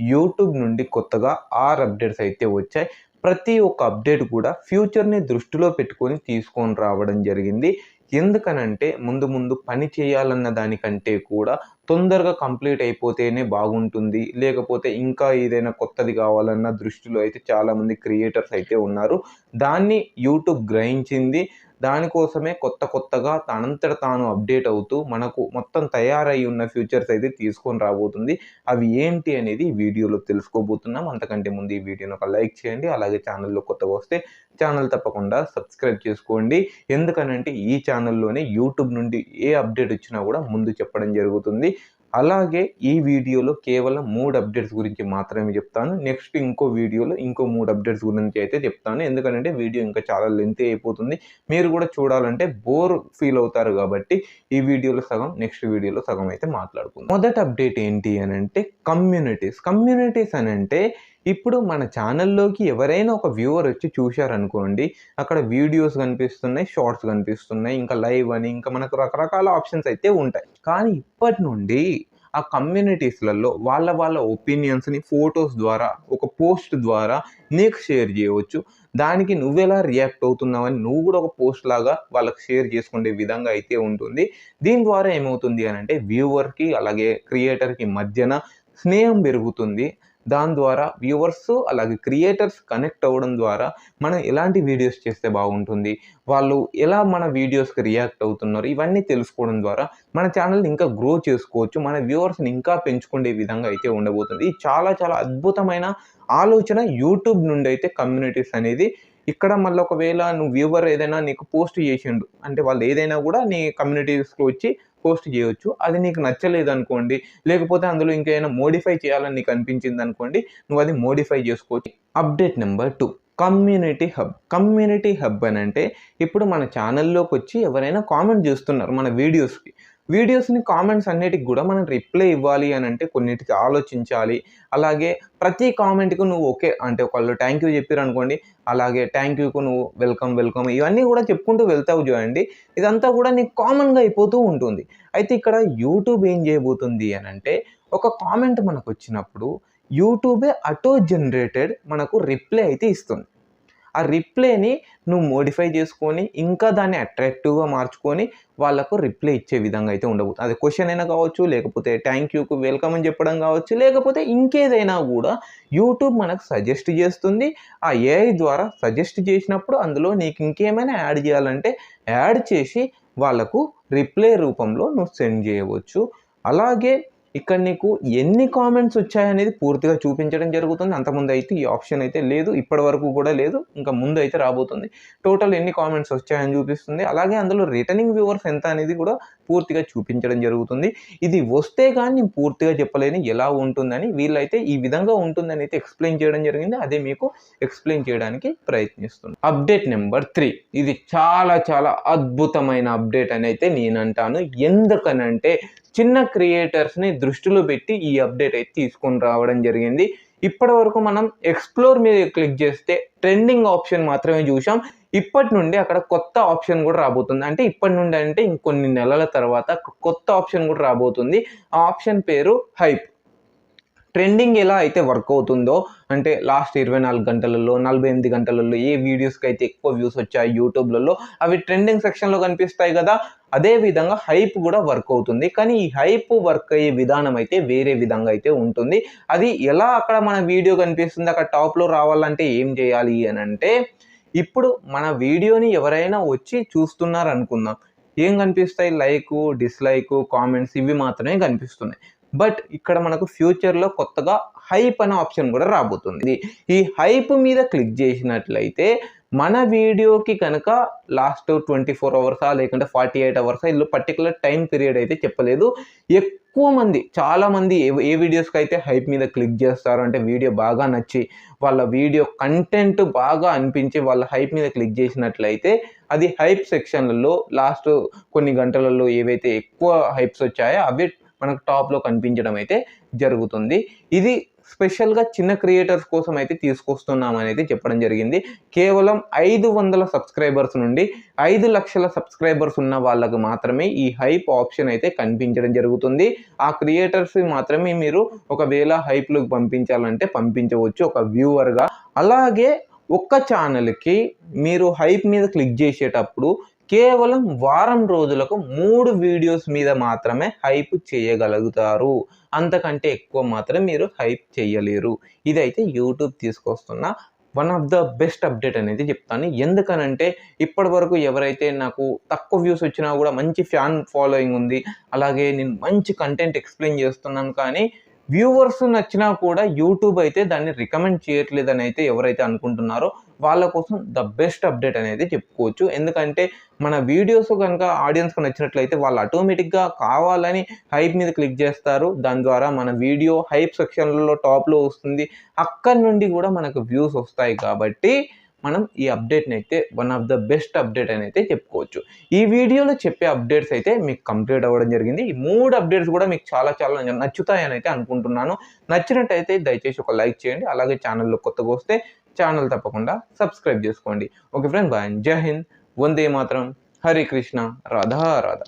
YouTube నుండి కొత్తగా ఆరు అప్డేట్స్ అయితే వచ్చాయి. ప్రతి ఒక్క అప్డేట్ కూడా ఫ్యూచర్ని దృష్టిలో పెట్టుకొని తీసుకొని రావడం జరిగింది. ఎందుకనంటే ముందు ముందు పని చేయాలన్న దానికంటే కూడా తొందరగా కంప్లీట్ అయిపోతేనే బాగుంటుంది. లేకపోతే ఇంకా ఏదైనా కొత్తది కావాలన్న దృష్టిలో అయితే చాలామంది క్రియేటర్స్ అయితే ఉన్నారు. దాన్ని యూట్యూబ్ గ్రహించింది. దానికోసమే కొత్త కొత్తగా తనంతట తాను అప్డేట్ అవుతూ మనకు మొత్తం తయారై ఉన్న ఫ్యూచర్స్ అయితే తీసుకొని రాబోతుంది. అవి ఏంటి అనేది వీడియోలో తెలుసుకోబోతున్నాం. అంతకంటే ముందు ఈ వీడియోని ఒక లైక్ చేయండి. అలాగే ఛానల్లో కొత్తగా వస్తే ఛానల్ తప్పకుండా సబ్స్క్రైబ్ చేసుకోండి. ఎందుకనంటే ఈ ఛానల్లోనే యూట్యూబ్ నుండి ఏ అప్డేట్ వచ్చినా కూడా ముందు చెప్పడం జరుగుతుంది. అలాగే ఈ వీడియోలో కేవలం మూడు అప్డేట్స్ గురించి మాత్రమే చెప్తాను. నెక్స్ట్ ఇంకో వీడియోలో ఇంకో మూడు అప్డేట్స్ గురించి అయితే చెప్తాను. ఎందుకంటే వీడియో ఇంకా చాలా లెంతీ అయిపోతుంది. మీరు కూడా చూడాలంటే బోర్ ఫీల్ అవుతారు కాబట్టి ఈ వీడియోలో సగం నెక్స్ట్ వీడియోలో సగం అయితే మాట్లాడుకుందాం. మొదటి అప్డేట్ ఏంటి అని అంటే కమ్యూనిటీస్ కమ్యూనిటీస్ అని అంటే ఇప్పుడు మన ఛానల్లోకి ఎవరైనా ఒక వ్యూవర్ వచ్చి చూశారనుకోండి అక్కడ వీడియోస్ కనిపిస్తున్నాయి షార్ట్స్ కనిపిస్తున్నాయి ఇంకా లైవ్ అని ఇంకా మనకు రకరకాల ఆప్షన్స్ అయితే ఉంటాయి. కానీ ఇప్పటి నుండి ఆ కమ్యూనిటీస్లలో వాళ్ళ వాళ్ళ ఒపీనియన్స్ని ఫొటోస్ ద్వారా ఒక పోస్ట్ ద్వారా నీకు షేర్ చేయవచ్చు. దానికి నువ్వెలా రియాక్ట్ అవుతున్నావని నువ్వు కూడా ఒక పోస్ట్ లాగా వాళ్ళకి షేర్ చేసుకునే విధంగా అయితే ఉంటుంది. దీని ద్వారా ఏమవుతుంది అని అంటే వ్యూవర్కి అలాగే క్రియేటర్కి మధ్యన స్నేహం పెరుగుతుంది. దాని ద్వారా వ్యూవర్స్ అలాగే క్రియేటర్స్ కనెక్ట్ అవ్వడం ద్వారా మనం ఎలాంటి వీడియోస్ చేస్తే బాగుంటుంది వాళ్ళు ఎలా మన వీడియోస్కి రియాక్ట్ అవుతున్నారు ఇవన్నీ తెలుసుకోవడం ద్వారా మన ఛానల్ని ఇంకా గ్రో చేసుకోవచ్చు మన వ్యూవర్స్ని ఇంకా పెంచుకునే విధంగా అయితే ఉండబోతుంది. ఇది చాలా చాలా అద్భుతమైన ఆలోచన యూట్యూబ్ నుండి అయితే కమ్యూనిటీస్ అనేది ఇక్కడ మళ్ళీ ఒకవేళ నువ్వు వ్యూవర్ ఏదైనా నీకు పోస్ట్ చేసిండు అంటే వాళ్ళు ఏదైనా కూడా నీ కమ్యూనిటీస్లో వచ్చి పోస్ట్ చేయొచ్చు. అది నీకు నచ్చలేదు అనుకోండి లేకపోతే అందులో ఇంకేమైనా మోడిఫై చేయాలని నీకు అనిపించింది అనుకోండి నువ్వు అది మోడిఫై చేసుకోవచ్చు. Update number two community hub community hub అని అంటే ఇప్పుడు మన ఛానల్లోకి వచ్చి ఎవరైనా కామెంట్ చేస్తున్నారు మన వీడియోస్కి వీడియోస్ని కామెంట్స్ అన్నిటికి కూడా మనం రిప్లై ఇవ్వాలి అని అంటే కొన్నిటికి ఆలోచించాలి. అలాగే ప్రతి కామెంట్కి నువ్వు ఓకే అంటే ఒకళ్ళు థ్యాంక్ యూ చెప్పారు అనుకోండి అలాగే థ్యాంక్ యూకు నువ్వు వెల్కమ్ వెల్కమ్ ఇవన్నీ కూడా చెప్పుకుంటూ వెళ్తావు చూడండి ఇదంతా కూడా నీకు కామన్గా అయిపోతూ ఉంటుంది. అయితే ఇక్కడ యూట్యూబ్ ఏం చేయబోతుంది అని అంటే ఒక కామెంట్ మనకు వచ్చినప్పుడు యూట్యూబే ఆటో జనరేటెడ్ మనకు రిప్లై అయితే ఇస్తుంది. ఆ రిప్లైని నువ్వు మోడిఫై చేసుకొని ఇంకా దాన్ని అట్రాక్టివ్గా మార్చుకొని వాళ్ళకు రిప్లై ఇచ్చే విధంగా అయితే ఉండబోతుంది. అది క్వశ్చన్ అయినా కావచ్చు లేకపోతే థ్యాంక్ యూకు వెల్కమ్ అని చెప్పడం కావచ్చు లేకపోతే ఇంకేదైనా కూడా యూట్యూబ్ మనకు సజెస్ట్ చేస్తుంది. ఆ ఏఐ ద్వారా సజెస్ట్ చేసినప్పుడు అందులో నీకు ఇంకేమైనా యాడ్ చేయాలంటే యాడ్ చేసి వాళ్ళకు రిప్లై రూపంలో నువ్వు సెండ్ చేయవచ్చు. అలాగే ఇక్కడ నీకు ఎన్ని కామెంట్స్ వచ్చాయనేది పూర్తిగా చూపించడం జరుగుతుంది. అంతకుముందు అయితే ఈ ఆప్షన్ అయితే లేదు ఇప్పటి వరకు కూడా లేదు ఇంకా ముందు అయితే రాబోతుంది. టోటల్ ఎన్ని కామెంట్స్ వచ్చాయని చూపిస్తుంది. అలాగే అందులో రిటర్నింగ్ వ్యూవర్స్ ఎంత అనేది కూడా పూర్తిగా చూపించడం జరుగుతుంది. ఇది వస్తే కానీ నేను పూర్తిగా చెప్పలేని ఎలా ఉంటుందని వీళ్ళైతే ఈ విధంగా ఉంటుందని అయితే ఎక్స్ప్లెయిన్ చేయడం జరిగింది. అదే మీకు ఎక్స్ప్లెయిన్ చేయడానికి ప్రయత్నిస్తుంది. అప్డేట్ నెంబర్ త్రీ ఇది చాలా చాలా అద్భుతమైన అప్డేట్ అని అయితే నేను అంటాను. ఎందుకనంటే చిన్న క్రియేటర్స్ని దృష్టిలో పెట్టి ఈ అప్డేట్ అయితే తీసుకొని రావడం జరిగింది. ఇప్పటి వరకు మనం ఎక్స్ప్లోర్ మీద క్లిక్ చేస్తే ట్రెండింగ్ ఆప్షన్ మాత్రమే చూసాం ఇప్పటి నుండి అక్కడ కొత్త ఆప్షన్ కూడా రాబోతుంది. అంటే ఇప్పటి నుండి అంటే ఇంకొన్ని నెలల తర్వాత కొత్త ఆప్షన్ కూడా రాబోతుంది. ఆ ఆప్షన్ పేరు హైప్ ట్రెండింగ్ ఎలా అయితే వర్క్ అవుతుందో అంటే లాస్ట్ ఇరవై నాలుగు గంటలలో నలభై ఎనిమిది గంటలలో ఏ వీడియోస్కి అయితే ఎక్కువ వ్యూస్ వచ్చాయి యూట్యూబ్లలో అవి ట్రెండింగ్ సెక్షన్లో కనిపిస్తాయి కదా అదే విధంగా హైప్ కూడా వర్క్ అవుతుంది. కానీ ఈ హైప్ వర్క్ అయ్యే విధానం అయితే వేరే విధంగా అయితే ఉంటుంది. అది ఎలా అక్కడ మన వీడియో కనిపిస్తుంది అక్కడ టాప్లో రావాలంటే ఏం చేయాలి అని అంటే ఇప్పుడు మన వీడియోని ఎవరైనా వచ్చి చూస్తున్నారు అనుకుందాం. ఏం కనిపిస్తాయి? లైక్ డిస్లైక్ కామెంట్స్ ఇవి మాత్రమే కనిపిస్తున్నాయి. బట్ ఇక్కడ మనకు ఫ్యూచర్లో కొత్తగా హైప్ అనే ఆప్షన్ కూడా రాబోతుంది. ఈ హైప్ మీద క్లిక్ చేసినట్లయితే మన వీడియోకి కనుక లాస్ట్ ట్వంటీ ఫోర్ అవర్సా లేకుంటే ఫార్టీ ఎయిట్ అవర్సా ఇల్లు పర్టికులర్ టైం పీరియడ్ అయితే చెప్పలేదు. ఎక్కువ మంది చాలామంది ఏ ఏ వీడియోస్కి అయితే హైప్ మీద క్లిక్ చేస్తారు అంటే వీడియో బాగా నచ్చి వాళ్ళ వీడియో కంటెంట్ బాగా అనిపించి వాళ్ళ హైప్ మీద క్లిక్ చేసినట్లయితే అది హైప్ సెక్షన్లలో లాస్ట్ కొన్ని గంటలలో ఏవైతే ఎక్కువ హైప్స్ వచ్చాయో అవి మనకు టాప్లో కనిపించడం అయితే జరుగుతుంది. ఇది స్పెషల్గా చిన్న క్రియేటర్స్ కోసం అయితే తీసుకొస్తున్నామనేది చెప్పడం జరిగింది. కేవలం ఐదు వందల సబ్స్క్రైబర్స్ నుండి ఐదు లక్షల సబ్స్క్రైబర్స్ ఉన్న వాళ్ళకు మాత్రమే ఈ హైప్ ఆప్షన్ అయితే కనిపించడం జరుగుతుంది. ఆ క్రియేటర్స్ మాత్రమే మీరు ఒకవేళ హైప్లోకి పంపించాలంటే పంపించవచ్చు ఒక వ్యూవర్గా అలాగే ఒక్క ఛానల్కి మీరు హైప్ మీద క్లిక్ చేసేటప్పుడు కేవలం వారం రోజులకు మూడు వీడియోస్ మీద మాత్రమే హైప్ చేయగలుగుతారు. అంతకంటే ఎక్కువ మాత్రం మీరు హైప్ చేయలేరు. ఇదైతే యూట్యూబ్ తీసుకొస్తున్న one of the best update అనేది చెప్తాను. ఎందుకనంటే ఇప్పటి వరకు ఎవరైతే నాకు తక్కువ వ్యూస్ వచ్చినా కూడా మంచి ఫ్యాన్ ఫాలోయింగ్ ఉంది అలాగే నేను మంచి కంటెంట్ ఎక్స్ప్లెయిన్ చేస్తున్నాను కానీ వ్యూవర్స్ నచ్చినా కూడా యూట్యూబ్ అయితే దాన్ని రికమెండ్ చేయట్లేదని అయితే ఎవరైతే అనుకుంటున్నారో వాళ్ళ కోసం ద బెస్ట్ అప్డేట్ అనేది చెప్పుకోవచ్చు. ఎందుకంటే మన వీడియోస్ కనుక ఆడియన్స్కి నచ్చినట్లయితే వాళ్ళు ఆటోమేటిక్గా కావాలని హైప్ మీద క్లిక్ చేస్తారు. దాని ద్వారా మన వీడియో హైప్ సెక్షన్లలో టాప్లో వస్తుంది. అక్కడి నుండి కూడా మనకు వ్యూస్ వస్తాయి కాబట్టి మనం ఈ అప్డేట్ని అయితే one of the best update అని అయితే చెప్పుకోవచ్చు. ఈ వీడియోలో చెప్పే అప్డేట్స్ అయితే మీకు కంప్లీట్ అవ్వడం జరిగింది. ఈ మూడు అప్డేట్స్ కూడా మీకు చాలా చాలా నచ్చుతాయని అయితే అనుకుంటున్నాను. నచ్చినట్టయితే దయచేసి ఒక లైక్ చేయండి. అలాగే ఛానల్లో కొత్తగా వస్తే ఛానల్ తప్పకుండా సబ్స్క్రైబ్ చేసుకోండి. ఓకే ఫ్రెండ్ బాయ్ జై హింద్. వందే మాత్రం. హరే కృష్ణ. రాధా రాధా.